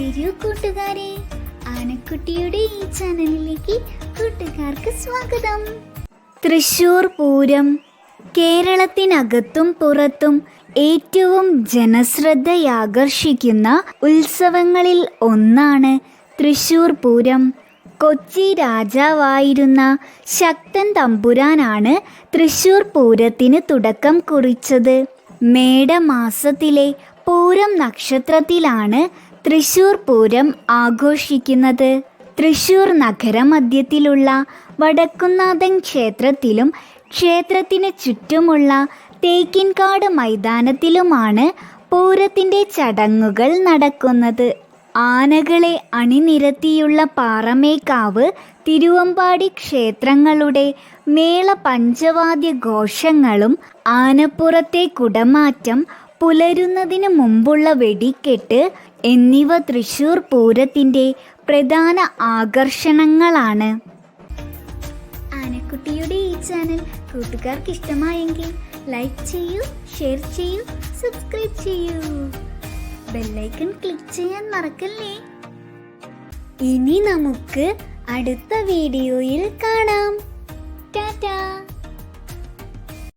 വരൂ കൂട്ടുകാരെ ആനക്കുട്ടിയുടെ ഈ ചാനലിലേക്ക് കൂട്ടുകാർക്ക് സ്വാഗതം. തൃശൂർ പൂരം കേരളത്തിനകത്തും പുറത്തും ഏറ്റവും ജനശ്രദ്ധയാകർഷിക്കുന്ന ഉത്സവങ്ങളിൽ ഒന്നാണ് തൃശൂർ പൂരം. കൊച്ചി രാജാവായിരുന്ന ശക്തൻ തമ്പുരാനാണ് തൃശൂർ പൂരത്തിന് തുടക്കം കുറിച്ചത്. മേടമാസത്തിലെ പൂരം നക്ഷത്രത്തിലാണ് തൃശൂർ പൂരം ആഘോഷിക്കുന്നത്. തൃശൂർ നഗരമധ്യത്തിലുള്ള വടക്കുന്നാഥൻ ക്ഷേത്രത്തിലും ക്ഷേത്രത്തിന് ചുറ്റുമുള്ള തേക്കിൻകാട് മൈതാനത്തിലുമാണ് പൂരത്തിന്റെ ചടങ്ങുകൾ നടക്കുന്നത്. ആനകളെ അണിനിരത്തിയുള്ള പാറമേക്കാവ് തിരുവമ്പാടി ക്ഷേത്രങ്ങളുടെ മേള പഞ്ചവാദ്യ ഘോഷങ്ങളും ആനപ്പുറത്തെ കുടമാറ്റം പുലരുന്നതിന് മുമ്പുള്ള വെടിക്കെട്ട് എന്നിവ തൃശൂർ പൂരത്തിന്റെ പ്രധാന ആകർഷണങ്ങളാണ്. ആനക്കുട്ടിയുടെ ഈ ചാനൽ കൂട്ടുകാർക്ക് ഇഷ്ടമായെങ്കിൽ ലൈക്ക് ചെയ്യൂ ഷെയർ ചെയ്യൂ സബ്സ്ക്രൈബ് ചെയ്യൂ. ബെല്ലൈക്കൺ ക്ലിക്ക് ചെയ്യാൻ മറക്കല്ലേ? ഇനി നമുക്ക് അടുത്ത വീഡിയോയിൽ കാണാം.